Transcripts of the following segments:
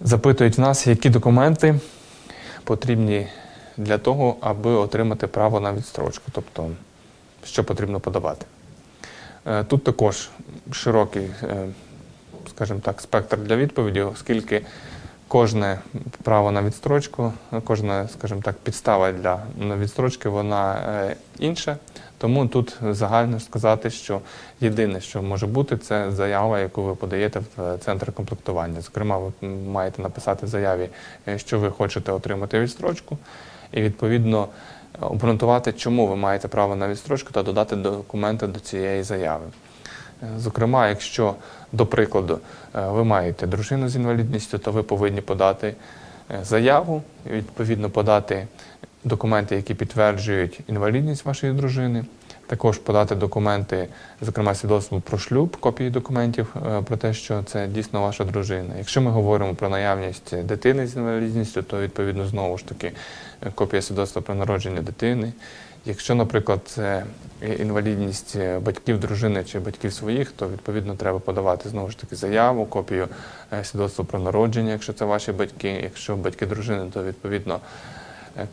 Запитують в нас, які документи потрібні для того, аби отримати право на відстрочку, тобто що потрібно подавати. Е, Тут також широкий, е, скажімо так, спектр для відповіді, оскільки кожне право на відстрочку, кожна, скажімо так, підстава для відстрочки, вона е, інша. Тому тут загально сказати, що єдине, що може бути, це заява, яку ви подаєте в е, центр комплектування. Зокрема, ви маєте написати заяві, е, що ви хочете отримати відстрочку, і відповідно обґрунтувати, чому ви маєте право на відстрочку та додати документи до цієї заяви. Е, Зокрема, якщо, до прикладу, ви маєте дружину з інвалідністю, то ви повинні подати заяву, відповідно подати документи, які підтверджують інвалідність вашої дружини. Також подати документи, зокрема свідоцтво про шлюб, копії документів е, про те, що це дійсно ваша дружина. Якщо ми говоримо про наявність дитини з інвалідністю, то відповідно знову ж таки е, копія свідоцтва про народження дитини. Якщо, наприклад, це інвалідність е, батьків дружини чи батьків своїх, то відповідно треба подавати знову ж таки заяву, копію свідоцтва про народження, якщо це ваші батьки. Якщо батьки дружини, то відповідно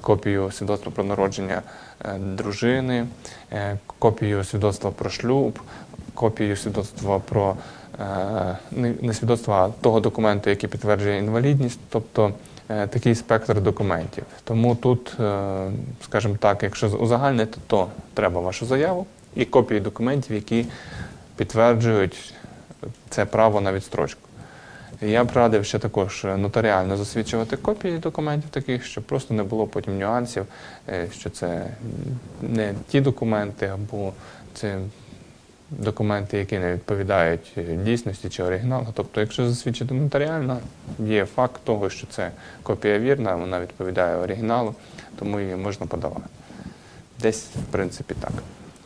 копію свідоцтва про народження е, дружини, е, копію свідоцтва про шлюб, копію свідоцтва про е, не свідоцтва, а того документу, який підтверджує інвалідність, тобто е, такий спектр документів. Тому тут, е, скажімо так, якщо узагальнити, то треба вашу заяву і копії документів, які підтверджують це право на відстрочку. Я б радив ще також нотаріально засвідчувати копії документів таких, щоб просто не було потім нюансів, е, що це не ті документи або це документи, які не відповідають е, дійсності чи оригіналу. Тобто, якщо засвідчити нотаріально, є факт того, що це копія вірна, вона відповідає оригіналу, тому її можна подавати. Десь, в принципі, так.